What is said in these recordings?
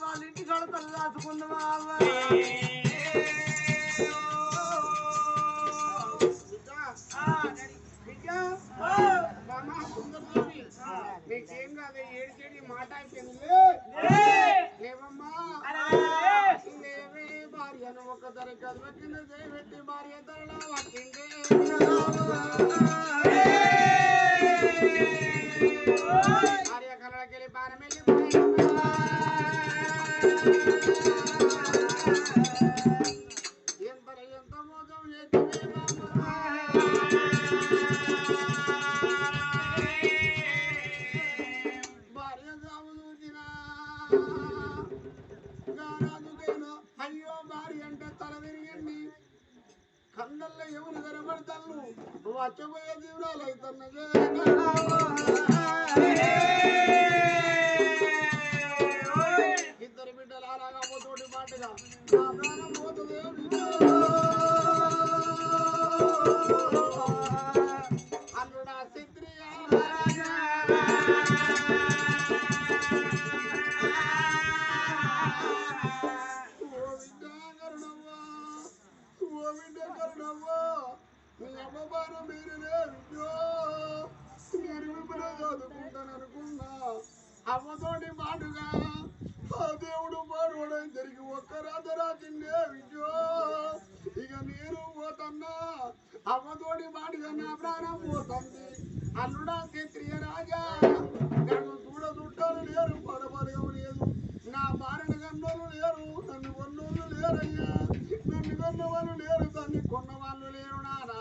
వాళ్ళ ఇంటి కాడ తల్లాసుకుందామా నీకేం కాదు ఏడికేడి మాట అయిపోయింది? లేవమ్మా. లేవే భార్యను ఒక ధర కదిపెట్టిన దేవెట్టి భార్య ధరలా వచ్చింది Thank you. అమ్మతోటి మాటుగా ఆ దేవుడు మరోడై తిరిగి ఒక్క రాతరాతిండే విజో ఇక నేను పోతన్నా. అమ్మతోటి మాటుగా నా ప్రాణం పోతుంది. అల్లుడా క్షత్రియ రాజా. నన్ను చూడ చుట్టాలు లేరు పడబడగం లేదు. నా భార్యను కన్నోళ్ళు లేరు నన్ను కొన్నోళ్ళు లేరయ్యా. నన్ను కొన్నవాళ్ళు లేరు తన్ని కొన్న వాళ్ళు లేరు నారా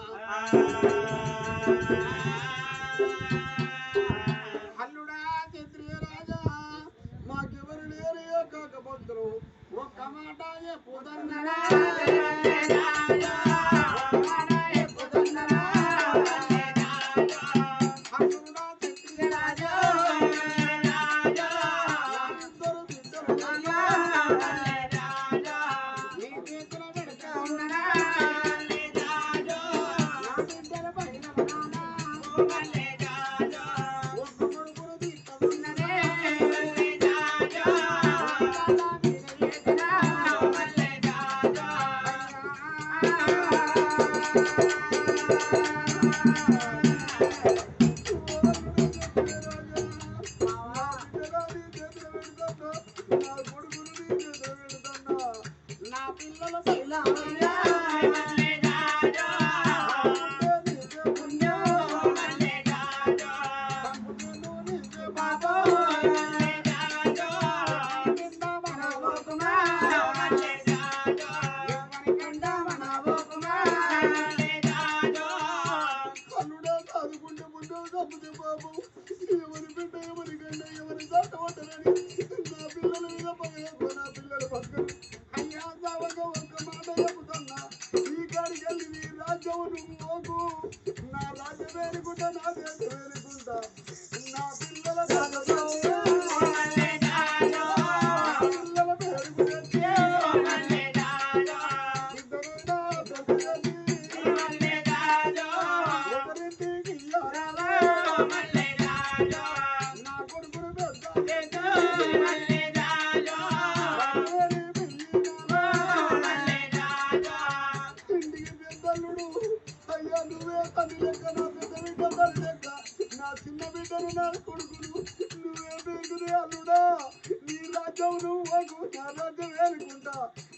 Allah.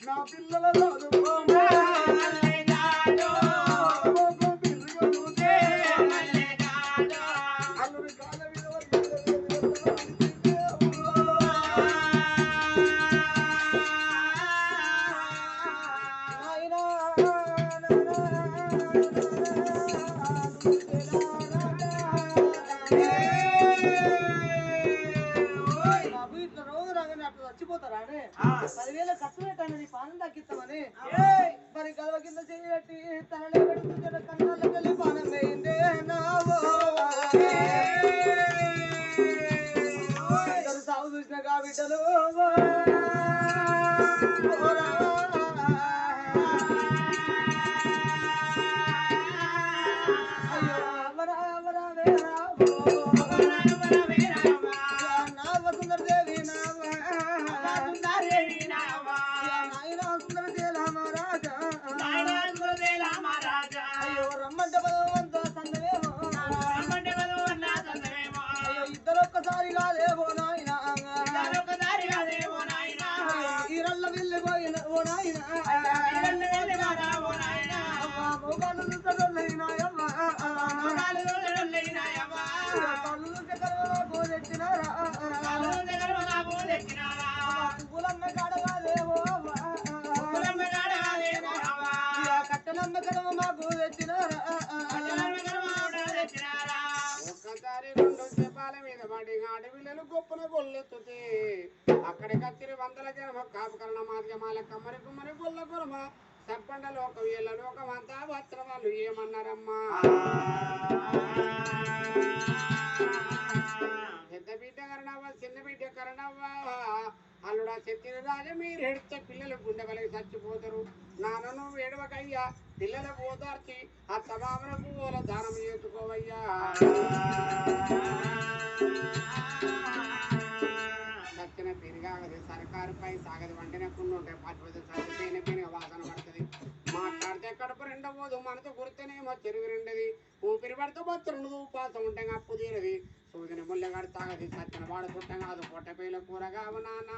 నా పిల్లల చదువు గొప్పన గొల్లెత్తుతే అక్కడి కత్తిరి వందల జనమ కాపుకరణ మాధ్యమాల కమ్మరి కుమ్మరి గుల్ల కురమ సర్పండ లోక వీళ్ళ లోకమంతా వస్త్ర వాళ్ళు ఏమన్నారమ్మా? పెద్ద బిడ్డ కరణవ్వ చిన్న బిడ్డ కరణవ్వ. అల్లుడా చెప్పిన రాజా మీరు ఎడితే పిల్లలు గుండె కలిగి చచ్చిపోతారు. నాన్న నువ్వు ఏడవకయ్యా పిల్లల పోతార్చి ఆ సమామన పువ్వుల దానం చేసుకోవయ్యా చచ్చిన పెరిగాగది సర్కారుపై సాగది వండిన కొన్ని ఉంటాయి పట్టుబడి చచ్చిపోయిన పెరిగ వాసన పడుతుంది మాట్లాడితే కడుపు రెండవదు మనతో గుర్తునేమో చెరువు రెండది ఊపిరి పడితే బొత్తు రెండు ఉపాసం ఉంటే అప్పు తీరది సూదిని ముల్లెగాడు తాగది సచ్చిన వాడు చుట్టం కాదు పొట్టపేల కూర కావు నాన్న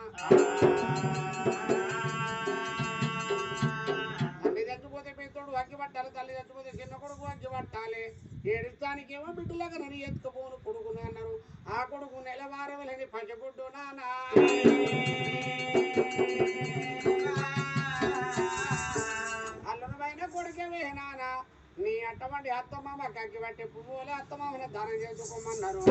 తల్లి చచ్చిపోతే పెద్దోడు అగ్గి పట్టాలి తల్లి చచ్చిపోతే చిన్న కొడుకు అగ్గి పట్టాలి ఏడుస్తానికేమో బిడ్డలాగా నన్ను ఎత్తుకుపోను కొడుకుని అన్నారు ఆ కొడుకు నెలవారవలని పచ్చగుడ్డు నానా అల్లుని పైన కొడుకేవే నానా? నీ అట్టమండి అత్తమామ కగ్గి పట్టి పువ్వులే అత్తమామని దానం చేసుకోమన్నారు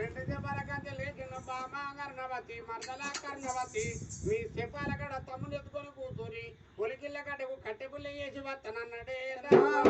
రెండు చెప్పాల కంటే లేచిన బామ కర్ణవతి మరదల కర్ణవతి మీ చెప్పాల కడ తమ్ముని ఎత్తుకొని కూతురి ఒలికిళ్ళ కట్టెకు కట్టెపుల్ల వేసి వత్తనన్నడే రామ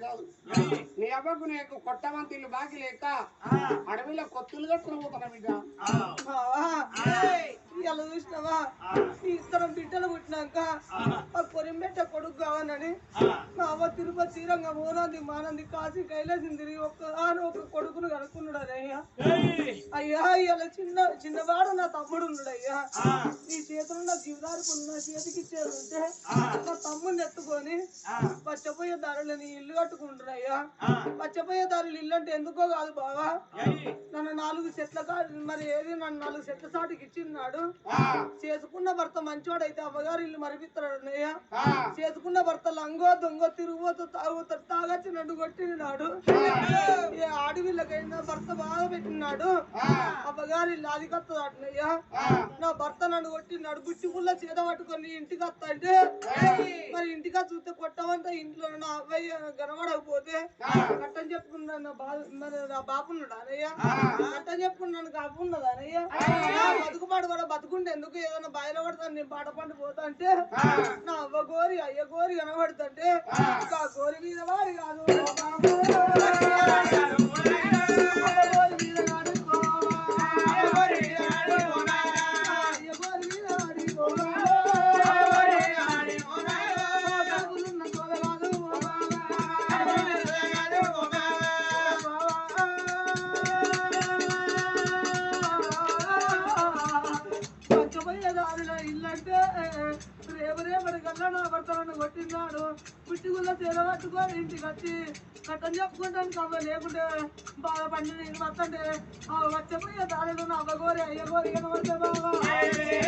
కాదు కొండ కాడు కాదు నీ అవ్వకు నీకు కొట్టమంతి ఇల్లు బాకి లేక అడవిలో కొత్తులు కట్టుకుని పోతున్నా ఇలా చూసినావా? ఇద్దరం బిడ్డలు పుట్టినాక ఆ. కొరింబెట్ట కొడుకు కావాలని మా అవ్వ తిరుపతి శ్రీరంగం ఓనాది మానంది కాశీ కైలాసం తిరిగి ఒక్క ఆను ఒక కొడుకును కనుక్కున్నాడు అయ్యా. అయ్యా ఇలా చిన్న చిన్నవాడు నా తమ్ముడు ఉన్నాడు అయ్యా. ఈ చేతులు నా జీవదారి పొంది నా చేతికి ఇచ్చేది ఉంటే నా తమ్ముడిని ఎత్తుకొని పచ్చపోయే దారులని ఇల్లు కట్టుకుంటారు అయ్యా. పచ్చపోయే దారులు ఇల్లు అంటే ఎందుకో కాదు బావా. నన్ను నాలుగు చెట్ల కా మరి ఏది నన్ను నాలుగు చెట్ల సాటికి ఇచ్చిన్నాడు. చేసుకున్న భర్త మంచోడైతే అవ్వగారు ఇల్లు మరిపిస్తాడు అన్నయ్య. చేసుకున్న భర్త లంగో దొంగ తిరుగుబోతూ తాగుతాడు తాగచ్చి నన్ను కొట్టినాడు ఏ ఆడవిళ్ళకైనా భర్త బాగా పెట్టినాడు అవ్వగారు ఇల్లు అది కత్తది అన్నయ్య నా భర్త నన్ను కొట్టినాడు గుట్టి పుల్ల చేత పట్టుకొని ఇంటికి వస్తా అంటే మరి ఇంటికి వచ్చి చూస్తే కొట్టమంతా ఇంట్లో నా అవ్వయ్య కనబడకపోతే కట్టని చెప్పుకున్నాను నా బా మరి నా బాపున్నాడు అనయ్య? కట్టని చెప్పుకున్నాను కాపు ఉన్నది అనయ్య? బతుకుపాడు కూడా బతుకుంటే ఎందుకు ఏదైనా బాయిలో పడతాను నేను పాట పండు పోతా అంటే నా అవ్వ గోరి అయ్య గోరి కనబడుతుంటే ఆ. గోరి మీద వాడి కాదు. పట్టుకొని ఇంటికి వచ్చి కట్టని చెప్పుకుంటాను కవ్వ లేకుంటే బాగా పండి నేను వస్తుంటే వచ్చపోయే దారిలో నా అవ్వగోరి అయ్యగోరి కనబడితే బాగా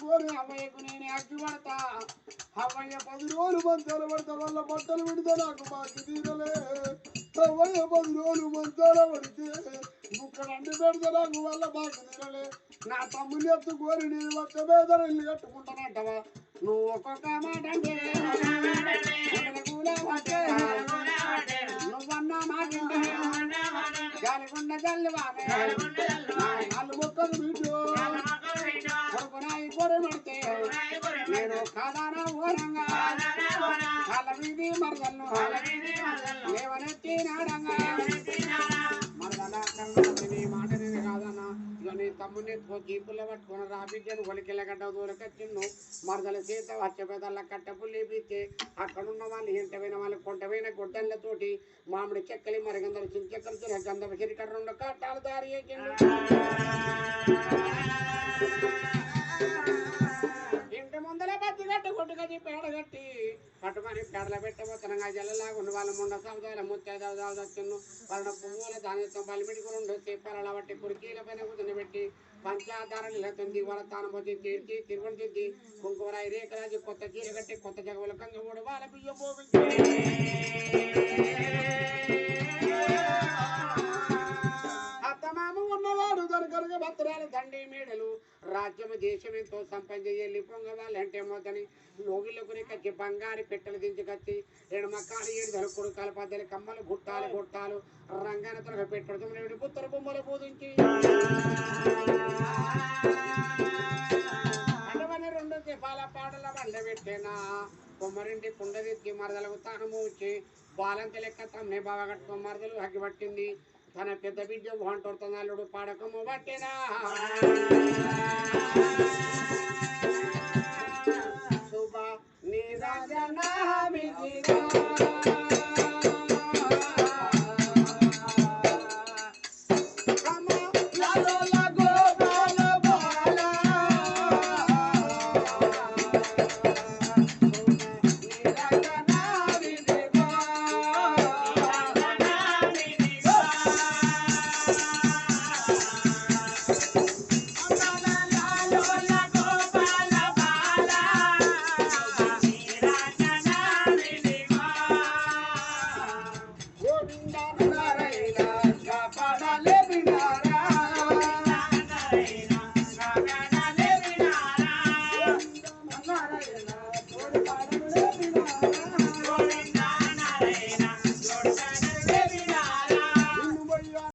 కోరి అవ్వయ్యకు నేను పడతా అవ్వయ్య పది రోజులు మంచాల పడతా వల్ల బట్టలు పెడితే నాకు బాకి తీరలే అవ్వయ్య పది రోజులు పడితే పెడితే నాకు వల్ల బాకి తీరలే నా తమ్ముని ఎత్తు కోరి నేను ఒక్క మీద ఇల్లు కట్టుకుంటానంటవా నువ్వు ఒక్కొక్క మాట అంటే నువ్వన్నా మాట గాలిగుండ గల్లివానే నాలుగు మొక్కలు బిడ్డు నేను కాదానా ఓరంగా. కాళ్ళ వీధి మరదలను లేవనెత్తి నాడంగా. మరదల నీ కాదన్నా ఇక జీపుల్లో పట్టుకుని ఒలికెళ్ళగడ్డ మరదల వచ్చేపేదల్ల పీతే అక్కడున్న వాళ్ళు ఇంటమైన వాళ్ళు కొంటమైన గుడ్డలతోటి మామిడి చెక్కలి మరిగందరు చించెక్కలు తిరిగి గంధం కిరికడ రెండు కట్టాలు దారి ఇంటి ముందర బతి కట్టి కొట్టుకట్టి పేడ కట్టి. పట్టుకొని పేడల పెట్టబోతున్నా జల్లలాగా ఉన్న వాళ్ళ ముండ సముదాయాల ముత్యాదాలు వచ్చిండు వాళ్ళ పువ్వుల దానితో బలిమిడి రెండు చెప్పారు బట్టి కురికీల పైన కూర్చొని పెట్టి పంచాధారాలు లేతుంది. వాళ్ళ తాను పోతే తీర్చి తిద్ది. కుంకుమరాయి రేఖరాజు కొత్త చీర కట్టి కొత్త జగవుల కంగమూడు వాళ్ళ బియ్యం పోపించి. దొరకరుగా భద్రాలు దండి మేడలు. రాజ్యము దేశం ఎంతో సంపంచెల్లి పొంగవాళ్ళంటే మొదని లోగిళ్ళకుని కచ్చి బంగారు పెట్టెలు దించుకొచ్చి ఏడు మక్కాలు ఏడు ధరుకుడు కలపద్దలి కమ్మలు గుట్టాలు గుట్టాలు రంగాన తరగ పెట్టడు పుత్తర బొమ్మలు పూజించి. రెండు దీపాల పాటల బండ పెట్టేనా? కొమ్మరింటి కుండది మరదలకు తాను మూచి బాలంత లెక్క తమ్మే బాగా కట్టుకో మరదలు హగ్గిపట్టింది తన పెద్ద బిడ్డ వంటొడుతున్నాడు పడకము పట్టినా